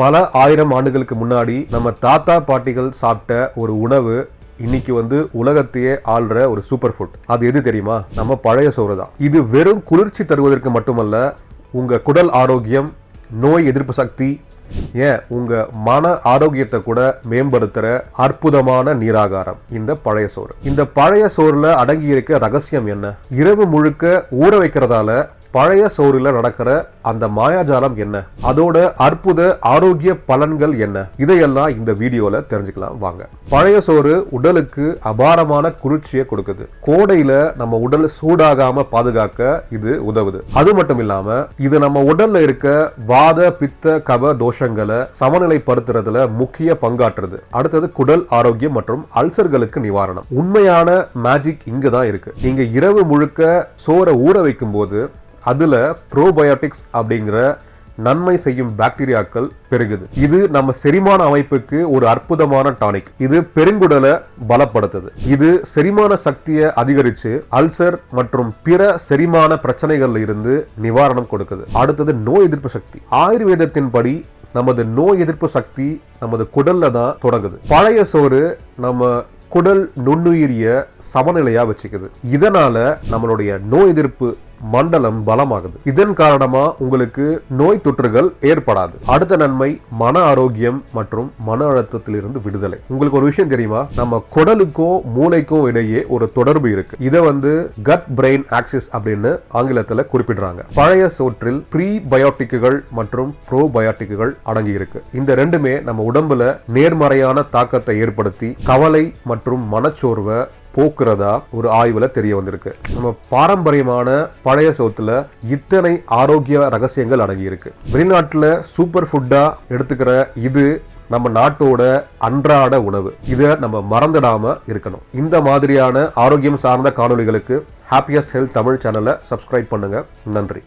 பல ஆயிரம் ஆண்டுகளுக்கு முன்னாடி நம்ம தாத்தா பாட்டிகள் சாப்பிட்ட ஒரு உணவு இன்னைக்கு வந்து உலகத்தையே ஆள்ற ஒரு சூப்பர் ஃபுட். அது எது தெரியுமா? நம்ம பழைய சோறு தான். இது வெறும் குளிர்ச்சி தருவதற்கு மட்டுமல்ல உங்க குடல் ஆரோக்கியம் நோய் எதிர்ப்பு சக்தி ஏன் உங்க மன ஆரோக்கியத்தை கூட மேம்படுத்துற அற்புதமான நீராகாரம் இந்த பழைய சோறு. இந்த பழைய சோறுல அடங்கி இருக்க ரகசியம் என்ன? இரவு முழுக்க ஊற வைக்கிறதால பழைய சோறில் நடக்கிற அந்த மாயாஜாலம் என்ன? அதோட அற்புத ஆரோக்கிய பலன்கள் என்ன? இதையெல்லாம் இந்த வீடியோல தெரிஞ்சுக்கலாம் வாங்க. பழைய சோறு உடலுக்கு அபாரமான குளிர்ச்சியை கொடுக்குது. கோடையில நம்ம உடல் சூடாகாம பாதுகாக்க இது உதவுது. அது மட்டும் இல்லாம இது நம்ம உடல்ல இருக்க வாத பித்த கப தோஷங்களை சமநிலைப்படுத்துறதுல முக்கிய பங்காற்றுது. அடுத்தது குடல் ஆரோக்கியம் மற்றும் அல்சர்களுக்கு நிவாரணம். உண்மையான மேஜிக் இங்க தான் இருக்கு. நீங்க இரவு முழுக்க சோரை ஊற வைக்கும் போது அதில் ப்ரோபயோட்டிக்ஸ் அப்படிங்கிற நன்மை செய்யும் பாக்டீரியாக்கள் பெருகுது. இது நம்ம செரிமான அமைப்புக்கு ஒரு அற்புதமான டானிக் இது பெருங்குடலை பலப்படுத்துது. இது செரிமான சக்தியை அதிகரித்து அல்சர் மற்றும் பிற செரிமான பிரச்சனைகள்ல இருந்து நிவாரணம் கொடுக்குது. அடுத்தது நோய் எதிர்ப்பு சக்தி. ஆயுர்வேதத்தின்படி நமது நோய் எதிர்ப்பு சக்தி நமது குடல்ல தான் தொடங்குது. பழைய சோறு நம்ம குடல் நுண்ணுயிரிய சமநிலையா வச்சுக்குது. இதனால நம்மளுடைய நோய் எதிர்ப்பு மண்டலம் பலமாகுது. இதன் காரணமா உங்களுக்கு நோய் தொற்றுகள் ஏற்படாது. அடுத்த நன்மை மன ஆரோக்கியம் மற்றும் மன அழுத்தத்திலிருந்து விடுதலை. உங்களுக்கு ஒரு விஷயம் தெரியுமா? நம்ம குடலுக்கும் மூளைக்கும் இடையே ஒரு தொடர்பு இருக்கு. இதை வந்து கட் பிரெயின் ஆக்சிஸ் அப்படின்னு ஆங்கிலத்தில் குறிப்பிடுறாங்க. பழைய சோற்றில் ப்ரீ பயோட்டிக்குகள் மற்றும் ப்ரோபயோட்டிக்குகள் அடங்கி இருக்கு. இந்த ரெண்டுமே நம்ம உடம்புல நேர்மறையான தாக்கத்தை ஏற்படுத்தி கவலை மற்றும் மனச்சோர்வை போக்குறதா ஒரு ஆய்வில் தெரிய வந்திருக்கு. நம்ம பாரம்பரியமான பழைய சோத்துல இத்தனை ஆரோக்கிய ரகசியங்கள் அடங்கியிருக்கு. வெளிநாட்டில் சூப்பர் ஃபுட்டா எடுத்துக்கிற இது நம்ம நாட்டோட அன்றாட உணவு. இதை நம்ம மறந்துடாம இருக்கணும். இந்த மாதிரியான ஆரோக்கியம் சார்ந்த காணொளிகளுக்கு ஹாப்பியஸ்ட் ஹெல்த் தமிழ் சேனலை சப்ஸ்கிரைப் பண்ணுங்க. நன்றி.